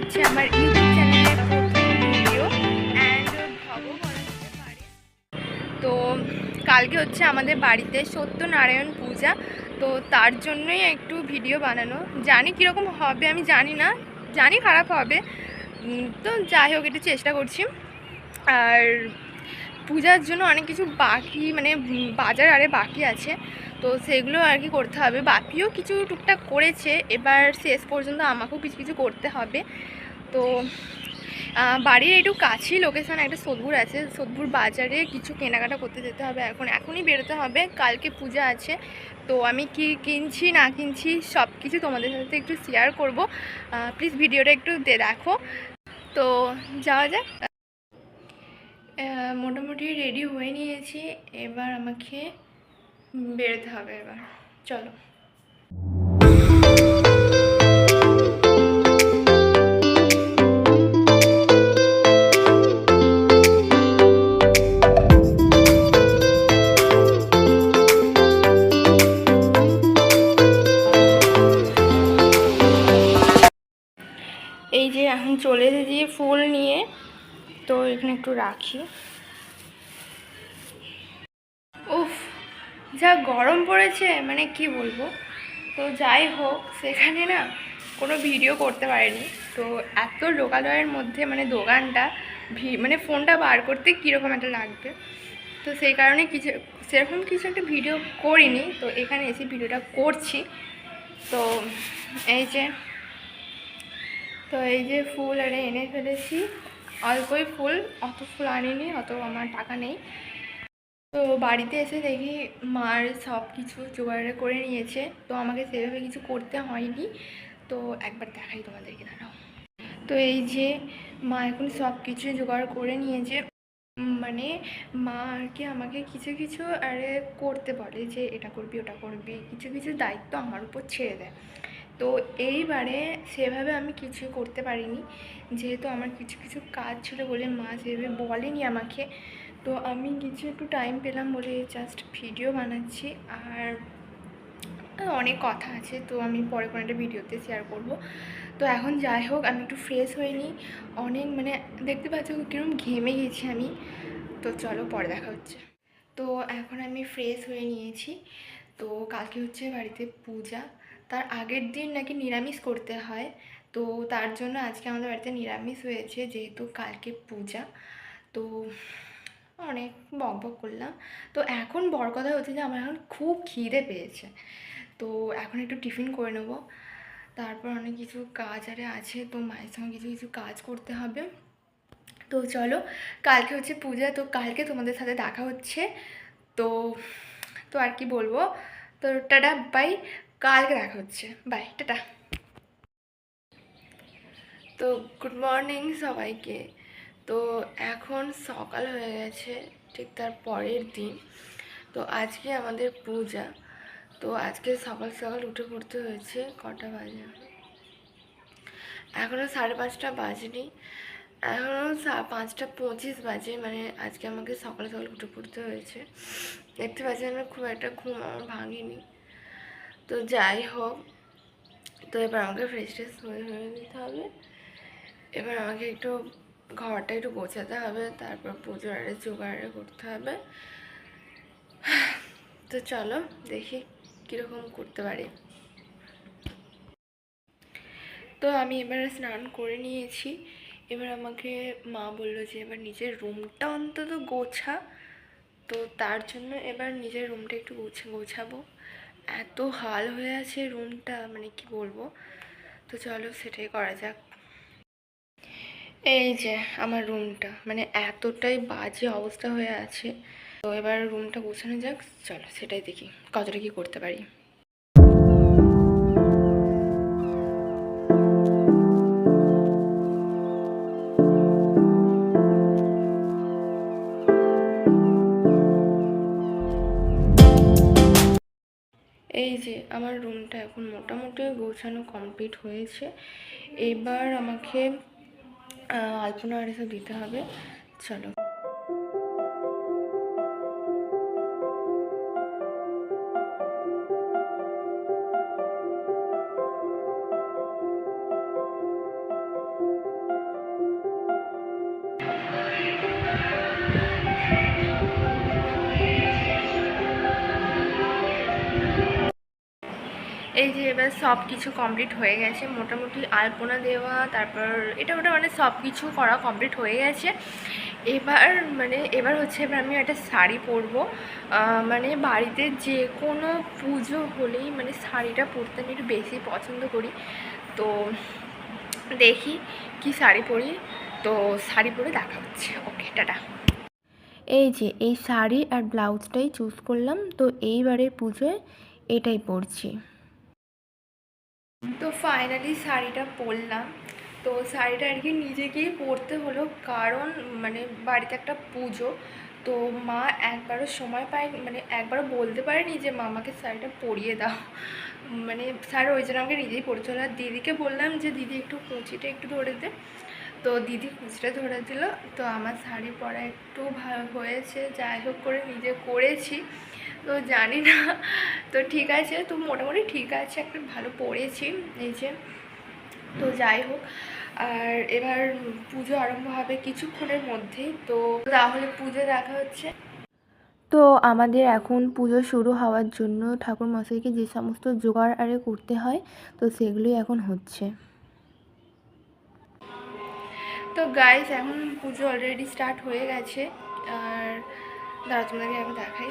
হচ্ছে আমার ইউটিউব চ্যানেলের প্রথম ভিডিও অ্যান্ড তো কালকে হচ্ছে আমাদের বাড়িতে সত্যনারায়ণ পূজা, তো তার জন্যই একটু ভিডিও বানানো। জানি কীরকম হবে, আমি জানি না। জানি খারাপ হবে। তো যাই হোক, একটু চেষ্টা করছি। আর পূজার জন্য অনেক কিছু বাকি মানে বাজার আরে বাকি আছে। তো সেগুলো আর কি করতে হবে। বাপিও কিছু টুকটাক করেছে। এবার শেষ পর্যন্ত আমাকেও কিছু কিছু করতে হবে। তো বাড়ির একটু কাছেই লোকেশন একটা সোদপুর আছে। সোদপুর বাজারে কিছু কেনাকাটা করতে যেতে হবে এখন। এখনই বেরোতে হবে। কালকে পূজা আছে। তো আমি কি কিনছি, না কিনছি সব কিছু তোমাদের সাথে একটু শেয়ার করব। প্লিজ ভিডিওটা একটু দেখো। তো যাওয়া যাক। মোটামুটি রেডি হয়ে নিয়েছি। এবার আমাকে বেরোতে হবে এবার। চলো। এই যে এখন চলে এসেছি ফুল নিয়ে, তো এখানে একটু রাখি। যা গরম পড়েছে মানে কি বলব? তো যাই হোক, সেখানে না কোনো ভিডিও করতে পারিনি। তো এত লোকালয়ের মধ্যে মানে দোকানটা মানে ফোনটা বার করতে কীরকম একটা লাগবে? তো সেই কারণে কিছু, সেরকম কিছু একটা ভিডিও করিনি। তো এখানে এসে ভিডিওটা করছি। তো এই যে, তো এই যে ফুল আরে এনে ফেলেছি। অল্পই ফুল, অত ফুল আনিনি, অত আমার টাকা নেই। তো বাড়িতে এসে দেখি মার সব কিছু জোগাড় করে নিয়েছে। তো আমাকে সেভাবে কিছু করতে হয়নি। তো একবার দেখাই তোমাদেরকে, দাঁড়াও। তো এই যে মা এখন সব কিছু জোগাড় করে নিয়েছে মানে মা আর কি আমাকে কিছু কিছু আরে করতে বলে যে এটা করবি, ওটা করবি, কিছু কিছু দায়িত্ব আমার উপর ছেড়ে দেয়। তো এইবারে সেভাবে আমি কিছু করতে পারিনি। যেহেতু আমার কিছু কিছু কাজ ছিল বলে মা সেভাবে বলেনি আমাকে। তো আমি কিছু একটু টাইম পেলাম বলে জাস্ট ভিডিও বানাচ্ছি আর অনেক কথা আছে, তো আমি পরে কোনো একটা ভিডিওতে শেয়ার করব। তো এখন যাই হোক, আমি একটু ফ্রেশ নিই। অনেক মানে দেখতে পাচ্ছ কীরকম ঘেমে গেছি আমি। তো চলো পরে দেখা হচ্ছে। তো এখন আমি ফ্রেশ হয়ে নিয়েছি। তো কালকে হচ্ছে বাড়িতে পূজা। তার আগের দিন নাকি নিরামিষ করতে হয়। তো তার জন্য আজকে আমাদের বাড়িতে নিরামিষ হয়েছে, যেহেতু কালকে পূজা। তো অনেক বক করলাম। তো এখন বড় কথা হচ্ছে যে, আমার এখন খুব খিদে পেয়েছে। তো এখন একটু টিফিন করে নেব। তারপর অনেক কিছু কাজ আরে আছে, তো মায়ের সঙ্গে কিছু কিছু কাজ করতে হবে। তো চলো, কালকে হচ্ছে পূজা, তো কালকে তোমাদের সাথে দেখা হচ্ছে। তো তো আর কি বলব? তো টাটা, বাই। কালকে দেখা হচ্ছে। Bye, tata. তো গুড মর্নিং সবাইকে। তো এখন সকাল হয়ে গেছে, ঠিক তার পরের দিন। তো আজকে আমাদের পূজা। তো আজকে সকাল সকাল উঠে পড়তে হয়েছে কটা বাজে? এখনও সাড়ে পাঁচটা বাজেনি। এখনও পাঁচটা পঁচিশ বাজে মানে আজকে আমাকে সকাল সকাল উঠে পড়তে হয়েছে। দেখতে পাচ্ছি আমার খুব একটা ঘুম আমার ভাঙিনি। তো যাই হোক, তো এবার আমাকে ফ্রেশ ট্রেশ হয়ে হয়ে দিতে হবে। এবার আমাকে একটু ঘরটা একটু গোছাতে হবে, তারপর পুজোর আরে জোগাড় করতে হবে। তো চলো দেখি কীরকম করতে পারি। তো আমি এবারে স্নান করে নিয়েছি। এবার আমাকে মা বলল যে, এবার নিজের রুমটা অন্তত গোছা। তো তার জন্য এবার নিজের রুমটা একটু গোছা, গোছাবো। এত হাল হয়ে আছে রুমটা মানে কি বলব? তো চলো সেটাই করা যাক। এই যে আমার রুমটা মানে এতটাই বাজে অবস্থা হয়ে আছে। তো এবার রুমটা গোছানো যাক, চলো সেটাই দেখি কতটা কি করতে পারি। এই যে আমার রুমটা এখন মোটামুটি গোছানো কমপ্লিট হয়েছে। এবার আমাকে আলপনা আর এসব দিতে হবে। চলো। এই যে এবার সব কিছু কমপ্লিট হয়ে গেছে, মোটামুটি আলপনা দেওয়া, তারপর এটা ওটা মানে সব কিছু করা কমপ্লিট হয়ে গেছে। এবার মানে এবার হচ্ছে এবার আমি একটা শাড়ি পরবো। মানে বাড়িতে যে কোনো পুজো হলেই মানে শাড়িটা পরতে আমি একটু বেশি পছন্দ করি। তো দেখি কি শাড়ি পরি। তো শাড়ি পরে দেখা হচ্ছে। Okay tata. এই যে এই শাড়ি আর ব্লাউজটাই চুজ করলাম। তো এইবারের পুজোয় এটাই পরছি। তো ফাইনালি শাড়িটা পরলাম। তো শাড়িটা আর কি নিজেকেই পরতে হলো, কারণ মানে বাড়িতে একটা পুজো। তো মা একবারও সময় পায় মানে একবারও বলতে পারেনি যে মা আমাকে শাড়িটা পরিয়ে দাও। মানে স্যার ওই জন্য আমাকে নিজেই পরতে হলো আর দিদিকে বললাম যে, দিদি একটু কুচিটা একটু ধরে দে। তো দিদি কুচিটা ধরে দিল। তো আমার শাড়ি পরা একটু ভালো হয়েছে, যাই হোক করে নিজে করেছি। তো জানি না। তো ঠিক আছে তো মোটামুটি ঠিক আছে একটা ভালো পরেছি এই যে। তো যাই হোক আর এবার পুজো আরম্ভ হবে কিছুক্ষণের মধ্যেই তো তাহলে পুজো দেখা হচ্ছে। তো আমাদের এখন পুজো শুরু হওয়ার জন্য ঠাকুর মশাইকে যে সমস্ত জোগাড় আরে করতে হয় তো সেগুলোই এখন হচ্ছে। তো গাইস এখন পুজো অলরেডি স্টার্ট হয়ে গেছে আর দাঁড়া তোমাদেরকে আমি দেখাই।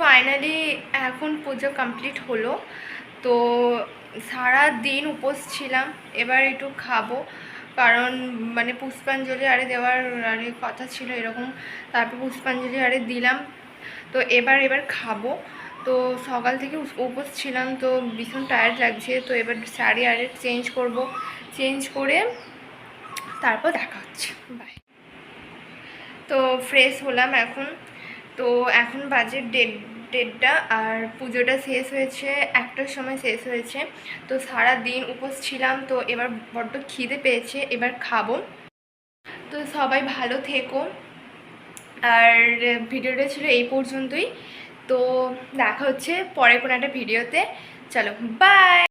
ফাইনালি এখন পুজো কমপ্লিট হলো। তো সারা দিন উপোস ছিলাম, এবার একটু খাব। কারণ মানে পুষ্পাঞ্জলি আরে দেওয়ার আরে কথা ছিল এরকম, তারপর পুষ্পাঞ্জলি আরে দিলাম। তো এবার এবার খাব। তো সকাল থেকে উপোস ছিলাম, তো ভীষণ টায়ার্ড লাগছে। তো এবার শাড়ি আরে চেঞ্জ করব। চেঞ্জ করে তারপর দেখা হচ্ছে। বাই তো ফ্রেশ হলাম এখন। তো এখন বাজে দেড়, দেড়টা আর পুজোটা শেষ হয়েছে, একটার সময় শেষ হয়েছে। তো সারা দিন উপোস ছিলাম, তো এবার বড্ড খিদে পেয়েছে, এবার খাব। তো সবাই ভালো থেকো। আর ভিডিওটা ছিল এই পর্যন্তই। তো দেখা হচ্ছে পরে কোনো একটা ভিডিওতে। চলো বাই